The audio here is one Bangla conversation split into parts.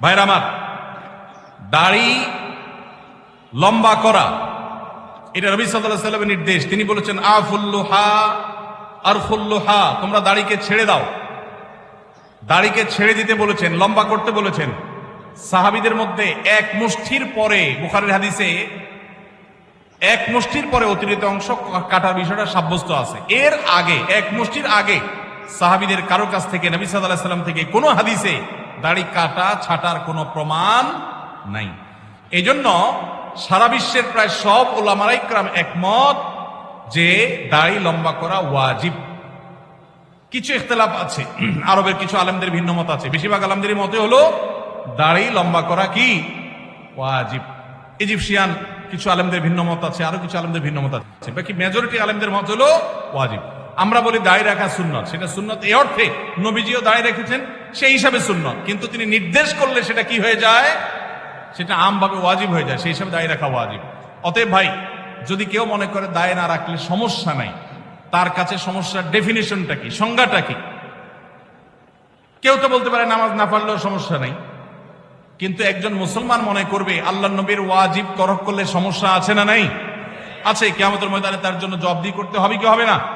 ভাইরা আমার, দাড়ি লম্বা করা, এটা রবি সাল্লামের নির্দেশ। তিনি বলেছেন, আফুল্লুহা আর ফুল্লুহা তোমরা দাড়িকে ছেড়ে দাও। দাড়িকে ছেড়ে দিতে বলেছেন, লম্বা করতে বলেছেন। সাহাবিদের মধ্যে এক মুষ্ঠির পরে, বুখারের হাদিসে এক মুষ্টির পরে অতিরিক্ত অংশ কাটার বিষয়টা সাব্যস্ত আছে। এর আগে, এক মুষ্টির আগে সাহাবিদের কারও কাছ থেকে, নবী সাল্লাহ সাল্লাম থেকে কোনো হাদিসে দাড়ি কাটা, ছাটার কোনো প্রমাণ নাই। এজন্য সারা বিশ্বের প্রায় সব ওলামারাইকরাম একমত যে দাড়ি লম্বা করা ওয়াজিব। কিছু ইখতলাফ আছে, আরবের কিছু আলেমদের ভিন্ন মত আছে। বেশিরভাগ আলমদের মতে হলো, দাড়ি লম্বা করা কি? ওয়াজিব। ইজিপশিয়ান কিছু আলেমদের ভিন্ন মত আছে, আরও কিছু আলেমদের ভিন্ন মত আছে। বাকি মেজরিটি আলেমদের মত হলো ওয়াজিব। আমরা বলি দায় রাখা সুন্নত। সেটা সুন্নত এই অর্থে নবীজিও দায় রেখেছেন, সেই হিসাবে সুন্নত। কিন্তু তিনি নির্দেশ করলে সেটা কি হয়ে যায়? সেটা আমভাবে ওয়াজিব হয়ে যায়, সেই হিসাবে দায়ী রাখা ওয়াজিব। অতএব ভাই, যদি কেউ মনে করে দায় না রাখলে সমস্যা নাই। তার কাছে সমস্যার ডেফিনেশনটা কি, সংজ্ঞাটা কি? কেউ তো বলতে পারে নামাজ না পারলেও সমস্যা নাই। কিন্তু একজন মুসলমান মনে করবে, আল্লাহ নবীর ওয়াজিব তরক করলে সমস্যা আছে না নাই? আছে কেমতের ময়দানে তার জন্য জবাবদি করতে হবে কি হবে না?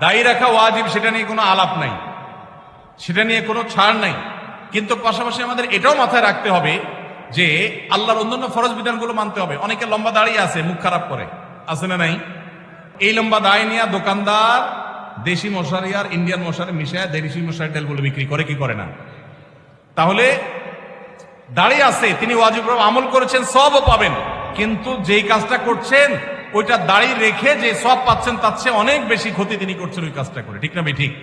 দায়ী রাখা ওয়াজিব, সেটা নিয়ে কোনো আলাপ নাই। সেটা নিয়ে কোনো ছাড় নাই। কিন্তু পাশাপাশি আমাদের এটাও মাথায় রাখতে হবে যে আল্লাহর অন্যান্য ফরজ বিধানগুলো মানতে হবে। অনেকে লম্বা দাঁড়িয়ে আছে, মুখ খারাপ করে। আছে না নাই? এই লম্বা দায় নিয়ে দোকানদার দেশি মশারি আর ইন্ডিয়ান মশারি মিশায় দেশি মশারি তেলগুলো বিক্রি করে, কি করে না? তাহলে দাঁড়িয়ে আছে, তিনি ওয়াজিব আমল করেছেন, সবও পাবেন। কিন্তু যেই কাজটা করছেন ওইটা দাঁড়িয়ে রেখে যে সব পাচ্ছেন, তার চেয়ে অনেক বেশি ক্ষতি তিনি করছেন ওই কাজটা করে। ঠিক না ভাই? ঠিক।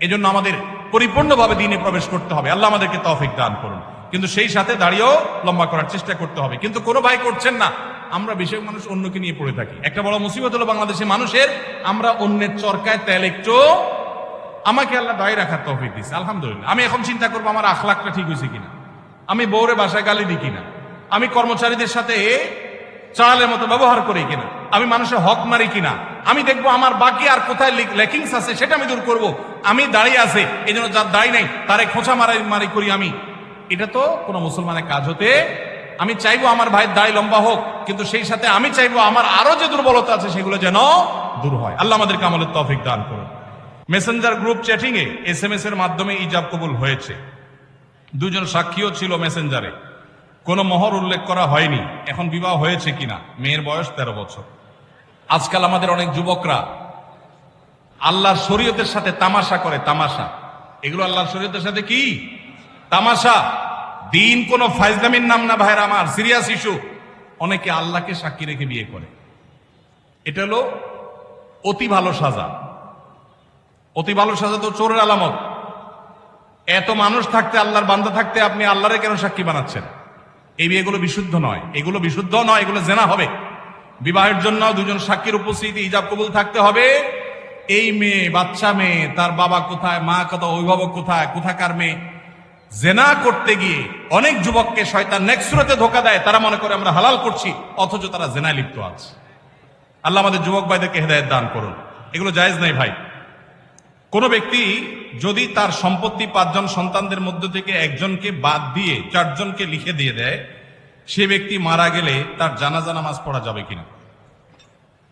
এই জন্য আমাদের পরিপূর্ণভাবে দিনে প্রবেশ করতে হবে। আল্লাহ আমাদেরকে তৌফিক দান করুন। কিন্তু সেই সাথে দাঁড়িয়েও লম্বা করার চেষ্টা করতে হবে। কিন্তু কোনো ভাই করছেন না। আমরা বেশিরভাগ মানুষ অন্যকে নিয়ে পড়ে থাকি। একটা বড় মুসিবত হলো বাংলাদেশের মানুষের, আমরা অন্যের চরকায় তেল একটু আমাকে আল্লাহ দায় রাখার তফিক দিচ্ছে আলহামদুলিল্লাহ। আমি এখন চিন্তা করব আমার আখলাখটা ঠিক হয়েছে কিনা। আমি বউরে বাসায় গালি দিই কিনা। আমি কর্মচারীদের সাথে চালের মতো ব্যবহার করি কিনা। আমি মানুষের হক মারি কিনা? আমি দেখব আমার বাকি আর কোথায় লেকিংস আছে, সেটা আমি দূর করব। আমি দাঁড়িয়ে আছে এই জন্য যার দাঁড়িয়ে নাই, তারে খোঁচা মারাই মারি করি আমি। এটা তো কোনো মুসলমানের কাজ হতে, আমি চাইব আমার ভাইয়ের দাড়ি লম্বা হোক, কিন্তু সেই সাথে আমি চাইব আমার আরও যে দুর্বলতা আছে, সেগুলো যেন দূর হয়। আল্লাহ আমাদেরকে আমলের তফিক দান করুন। মেসেঞ্জার গ্রুপ চ্যাটিং এ এস এম এস এর মাধ্যমে ইজাব কবুল হয়েছে। দুজন সাক্ষীও ছিল মেসেঞ্জারে কোনো মোহর উল্লেখ করা হয়নি। এখন বিবাহ হয়েছে কিনা? মেয়ের বয়স তেরো বছর। আজকাল আমাদের অনেক যুবকরা আল্লাহর শরীয়তের সাথে তামাশা করে, তামাশা। এগুলো আল্লাহর শরীয়তের সাথে কি? তামাশা। দিন কোন ফাইজলামির নাম না ভাইয়ের আমার, সিরিয়াস ইস্যু। অনেকে আল্লাহকে সাক্ষী রেখে বিয়ে করে। এটা হলো অতি ভালো সাজা। অতি ভালো সাজা তো চোরের আলামত। এত মানুষ থাকতে, আল্লাহর বান্দা থাকতে আপনি আল্লাহরে কেন সাক্ষী বানাচ্ছেন? এই বিয়েগুলো বিশুদ্ধ নয়। এগুলো বিশুদ্ধ নয়, এগুলো জেনা হবে। বিবাহের জন্য দুজন সাক্ষীর উপস্থিতি ইজাব কবুল থাকতে হবে। এই মেয়ে, বাচ্চা মেয়ে, তার বাবা কোথায়, মা কোথায় অভিভাবক কোথায়, কোথাকার মেয়ে? জেনা করতে গিয়ে অনেক যুবককে শয়তান নেক্সুরতে ধোকা দেয়, তারা মনে করে আমরা হালাল করছি, অথচ তারা জেনায় লিপ্ত আছে। আল্লাহ আমাদের যুবক ভাইদেরকে হেদায়ত দান করুন। এগুলো জায়েজ নাই ভাই। কোন ব্যক্তি যদি তার সম্পত্তি পাঁচজন সন্তানদের মধ্য থেকে একজনকে বাদ দিয়ে চারজনকে লিখে দিয়ে দেয় সে ব্যক্তি মারা গেলে তার জানাজা নামাজ পড়া যাবে কিনা?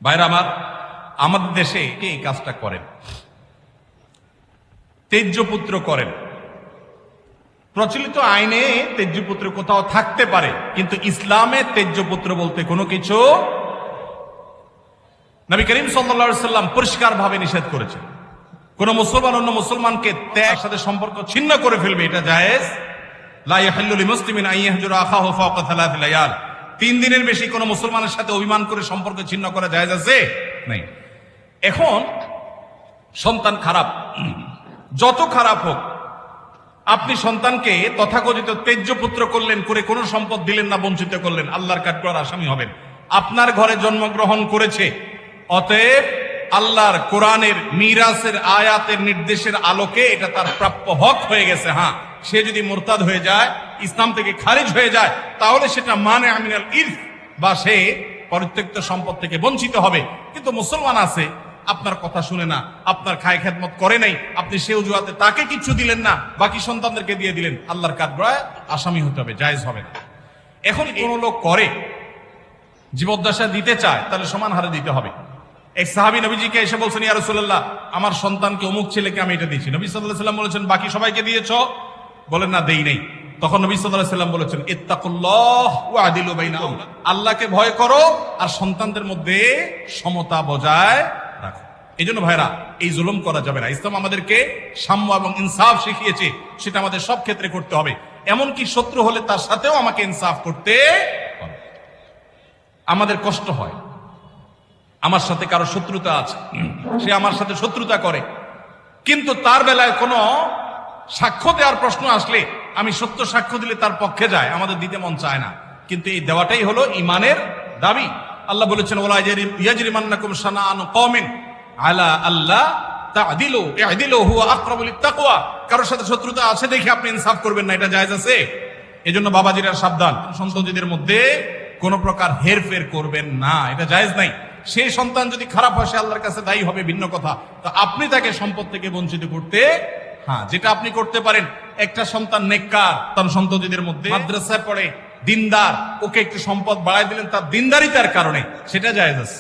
ভাইরা আমার, আমাদের দেশে কে এই কাজটা করেন? তেজ্যপুত্র করেন। প্রচলিত আইনে তেজ্যপুত্র কোথাও থাকতে পারে, কিন্তু ইসলামে তেজ্যপুত্র বলতে কোনো কিছু নবী করিম সাল্লা সাল্লাম পরিষ্কার ভাবে নিষেধ করেছেন। কোন মুসলমান অন্য মুসলমানকে ত্যাগ সাথে সম্পর্ক ছিন্ন করে ফেলবে, এটা জায়েজ? তিন দিনের বেশি কোন মুসলমানের সাথে অভিমান করে সম্পর্ক ছিন্ন করা জায়েজ আছে? নাই। এখন, সন্তান খারাপ। যত খারাপ হোক, আপনি সন্তানকে তথাকথিত তেজ্য পুত্র করলেন, করে কোনো সম্পদ দিলেন না, বঞ্চিত করলেন, আল্লাহর কাঠগড়ার আসামি হবেন। আপনার ঘরে জন্মগ্রহণ করেছে, অতএব আল্লাহর কোরআনের, মিরাসের আয়াতের নির্দেশের আলোকে এটা তার প্রাপ্য হক হয়ে গেছে হ্যাঁ। সে যদি মোরতাদ হয়ে যায়, ইসলাম থেকে খারিজ হয়ে যায়, তাহলে সেটা মানে আমিনাল ইরফ বা সে পরিত্যক্ত সম্পদ থেকে বঞ্চিত হবে। কিন্তু মুসলমান আছে, আপনার কথা শুনে না, আপনার খায় খেদমত করে নাই, আপনি সে অজুহাতে তাকে কিছু দিলেন না, বাকি সন্তানদেরকে দিয়ে দিলেন, আল্লাহর কাঠগড়ায় আসামি হতে হবে, জায়েজ হবে না। এখন কোন লোক করে, জীবদ্দশা দিতে চায়, তাহলে সমান হারে দিতে হবে। এক সাহাবি নবীজিকে এসে বলছেন, ইয়া রাসূলুল্লাহ, আমার সন্তানকে, অমুক ছেলেকে আমি এটা দিয়েছি। নবী আলাইহি সাল্লাম বলেছেন, বাকি সবাইকে দিয়েছ? বলেন না, দেই নাই। তখন নবী আলাইহি সাল্লাম বলেছেন, ইত্তাকুল্লাহ আদিলু আল্লাহকে ভয় করো আর সন্তানদের মধ্যে সমতা বজায় রাখো। এই জন্য ভাইরা, এই জুলুম করা যাবে না। ইসলাম আমাদেরকে সাম্য এবং ইনসাফ শিখিয়েছে, সেটা আমাদের সব ক্ষেত্রে করতে হবে। এমনকি শত্রু হলে তার সাথেও আমাকে ইনসাফ করতে হবে। আমাদের কষ্ট হয়। আমার সাথে কারও শত্রুতা আছে, সে আমার সাথে শত্রুতা করে। কিন্তু তার বেলায় কোনো সাক্ষ্য দেওয়ার প্রশ্ন আসলে আমি সত্য সাক্ষ্য দিলে তার পক্ষে যায়, আমাদের দিতে মন চায় না। কিন্তু এই দেওয়াটাই হলো ইমানের দাবি। আল্লাহ বলেছেন আল্লাহ কারোর সাথে শত্রুতা আছে দেখে আপনি করবেন না, এটা জায়েজ আছে? বাবাজিরা সাবধান মধ্যে কোন প্রকার হেরফের করবেন না, এটা জায়েজ নাই। সন্তান যদি খারাপ হয় আল্লাহর কাছে দায়ী হবে, ভিন্ন কথা। আপনি তাকে সম্পদ থেকে বঞ্চিত করতে হ্যাঁ যেটা আপনি করতে পারেন। একটা সন্তান নেককার তার সন্ততিদের মধ্যে। মাদ্রাসায় পড়ে, দিনদার। ওকে একটু সম্পদ বাড়াই দিলেন, তার দিনদারিতার কারণে। সেটা জায়েজ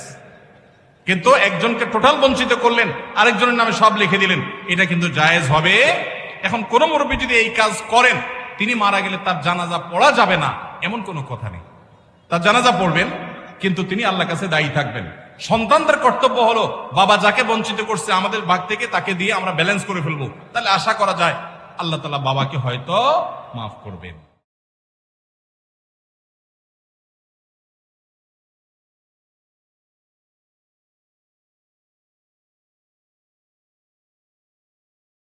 কিন্তু একজনকে টোটাল বঞ্চিত করলেন, আরেকজনের নামে সব লিখে দিলেন। এটা কিন্তু জায়েজ হবে। এখন কোন মুরব্বী যদি এই কাজ করেন, তিনি মারা গেলে তার জানাজা পড়া যাবে না, এমন কোনো কথা নেই। তার জানাজা পড়বেন কিন্তু তিনি আল্লাহ কাছে দায়ী থাকবেন। সন্তানদের কর্তব্য হলো, বাবা যাকে বঞ্চিত করছে আমাদের ভাগ থেকে তাকে দিয়ে আমরা ব্যালেন্স করে ফেলব। তাহলে আশা করা যায়, আল্লাহ তালা বাবাকে হয়তো মাফ করবেন।